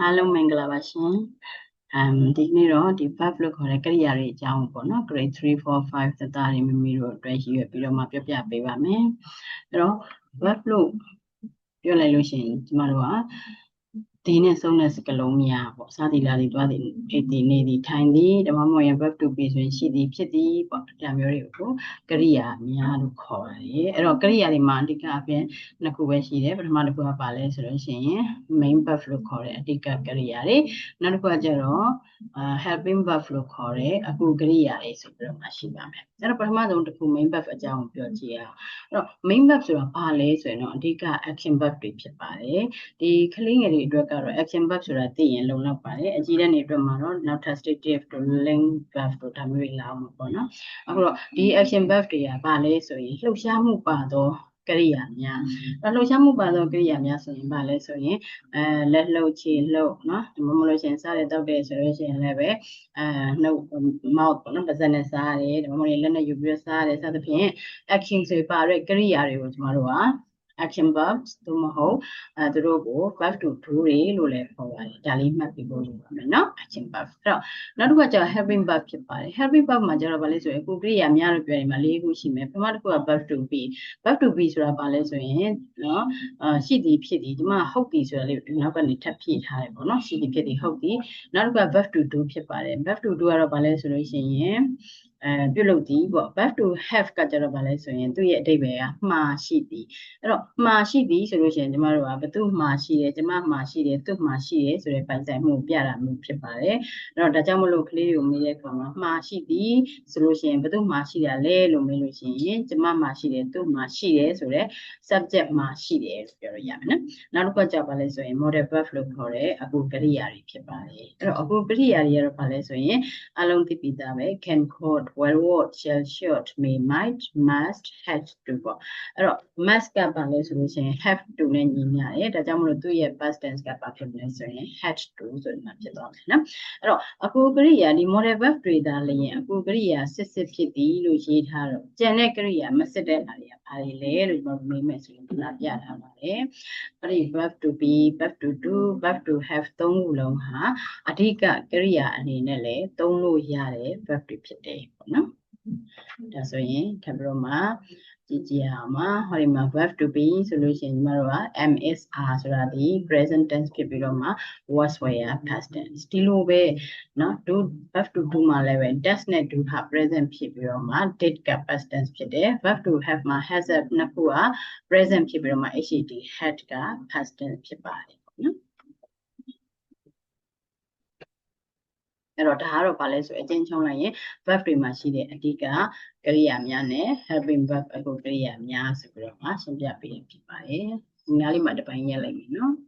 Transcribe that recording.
အားလုံးမင်္ဂလာပါရှင်။ um ဒီနေ့တော့ဒီ verb လို့ခေါ်တဲ့ကရိယာတွေအကြောင်းပေါ့နော် grade 3 4 5သက်သားတွေမိမိတို့အတွက်ရည်ရွယ်ပြီးတော့မှပြောပြပေးပါမယ်။အဲ့တော့ verb လို့ပြောလိုက်လို့ရှိရင်ကျမတို့က ဒီနဲ့ဆုံးတဲ့စကားလုံးများပေါ့စာတီလာတီတွားတီအိတီနေတီထိုင်တီဓမ္မမဟုတ်ရင် verb to be ဆိုရင်ရှိသည်ဖြစ်သည်ပေါ့ဒါမျိုးတွေကိုကရိယာများလို့ခေါ်ပါတယ်အဲ့တော့ကရိယာတွေမှာအဓိကအပြင်နှစ်ခုပဲရှိတယ်ပထမတစ်ခုကပါလဲဆိုလို့ရှိရင် main verb လို့ခေါ်တဲ့အဓိကကရိယာတွေနောက်တစ်ခုကကျတော့ helping verb လို့ခေါ်တဲ့အကူကရိယာတွေဆိုပြီးတော့မှရှိပါမယ်အဲ့တော့ပထမဆုံးတစ်ခု main verb အကြောင်းကိုပြောကြည့်အောင်အဲ့တော့ main verb ဆိုတာဘာလဲဆိုရင်တော့အဓိက action verb တွေဖြစ်ပါတယ်ဒီကလေးငယ်တွေအတွက်ကတော့ action verb ဆိုတာသိရင်လုံလောက်ပါတယ်အကြီးတဲ့နေအတွက်မှာတော့နောက်ထပ် stative တို့ link verb တို့ဒါမျိုးတွေလာအောင်ပေါ့နော်အခုတော့ဒီ action verb တွေကဘာလဲဆိုရင်လှုပ်ရှားမှုပါတော့ကရိယာများအဲလှုပ်ရှားမှုပါသောကရိယာများဆိုရင်ဗာလဲဆိုရင်အဲလက်လှုပ်ခြေလှုပ်เนาะဒီမမလို့ရှင်စားတဲ့တောက်တဲ့ဆိုလို့ရှိရင်လည်းပဲအဲနှုတ် mouth ပေါ့နော်ပါးစပ်နဲ့စားတယ်ဒီမမလို့လက်နဲ့ယူပြီးစားတယ်စသဖြင့် action ဆိုပါတဲ့ကရိယာတွေကိုကျမတို့က action verbs သို့မဟုတ်အဲသူတို့ကို verb to do တွေလို့လည်းခေါ်ပါတယ်ဒါလေးမှတ်ပြီးဖို့လိုပါမယ်เนาะ action verb အဲ့တော့နောက်တစ်ခုကကျတော့ helping verb ဖြစ်ပါတယ် helping verb မှာကျတော့ဗာလဲဆိုရင်ကိုကရိယာများလို့ပြောရင်မှာ၄ခုရှိမယ်ပထမတစ်ခုက verb to be verb to be ဆိုတာဗာလဲဆိုရင်เนาะအာရှိသည်ဖြစ်သည်ဒီမှာဟုတ်သည်ဆိုတာလေးနောက်ကနေထပ်ဖြည့်ထားတယ်ပေါ့เนาะရှိသည်ဖြစ်သည်ဟုတ်သည်နောက်တစ်ခုက verb to do ဖြစ်ပါတယ် verb to do ကတော့ဗာလဲဆိုလို့ရှိရင် အဲပြုတ်လို့သည်ပေါ့ verb to have ကကြတော့ဗာလဲဆိုရင်သူ့ရဲ့အဓိပ္ပာယ်ကမှားရှိသည်အဲ့တော့မှားရှိသည်ဆိုလို့ရှိရင်ကျမတို့ကဘသူမှားရှိတယ်ကျမမှားရှိတယ်သူ့မှားရှိတယ်ဆိုတဲ့ပိုင်ဆိုင်မှုပြတာမျိုးဖြစ်ပါတယ်အဲ့တော့ဒါကြောင့်မလို့ကလေးတွေကိုမေးတဲ့အခါမှာမှားရှိသည်ဆိုလို့ရှိရင်ဘသူမှားရှိတာလဲလို့မေးလို့ရှိရင်ကျမမှားရှိတယ်သူ့မှားရှိတယ်ဆိုတဲ့ subject မှာရှိတယ်လို့ပြောရရမယ်နော်နောက်တစ်ခုကကြပါလဲဆိုရင် model verb လို့ခေါ်တဲ့အကူကရိယာတွေဖြစ်ပါတယ်အဲ့တော့အကူကရိယာတွေကတော့ဘာလဲဆိုရင်အလုံးသိပြီးသားပဲ can could will would shall should may might must had to ပေါ့အဲ့တော့ must ကဘာလဲဆိုလို့ရှိရင် have to နဲ့ညီမျှတယ်ဒါကြောင့်မလို့သူ့ရဲ့ past tense ကဘာဖြစ်မလဲဆိုရင် had to ဆိုမှဖြစ်သွားမယ်နော်အဲ့တော့အကူကရိယာဒီ model verb တွေဒါလည်းအကူကရိယာစစ်စစ်ဖြစ်သည်လို့ရေးထားတော့ကျန်တဲ့ကရိယာမစစ်တဲ့ဟာတွေကဘာတွေလဲလို့ကျွန်တော်မေးမယ်ဆိုရင်လာပြထားပါတယ်အဲ့ဒီ verb to be verb to do verb to have သုံးခုလုံးဟာအဓိကကရိယာအနေနဲ့လည်းသုံးလို့ရတဲ့ verb တွေဖြစ်တယ် ပေါ့နော်ဒါဆိုရင်ထပ်ပြီးတော့မှကြည့်ကြည့်အောင်ပါဟောဒီမှာ verb to be ဆိုလို့ရှိရင်ညီမတို့က MSR ဆိုတာဒီ present tense ဖြစ်ပြီးတော့မှ was were past tense ဒီလိုပဲเนาะ do verb to do မှာလည်းပဲ does နဲ့ do ဟာ present ဖြစ်ပြီးတော့မှ did က past tense ဖြစ်တယ် verb to have မှာ has နှစ်ခုက present ဖြစ်ပြီးတော့မှ had had က past tense ဖြစ်ပါတယ် အဲ့တော့ဒါကတော့ဘာလဲဆိုအကျဉ်းချုံးလိုက်ရင် verb တွေမှာရှိတဲ့အဓိကကရိယာများနဲ့ helping verb အကူကရိယာများဆိုပြီးတော့မှရှင်းပြပေးဖြစ်ပါတယ်။ဒီနားလေးမှာတစ်ပိုင်းရက်လိုက်မယ်နော်။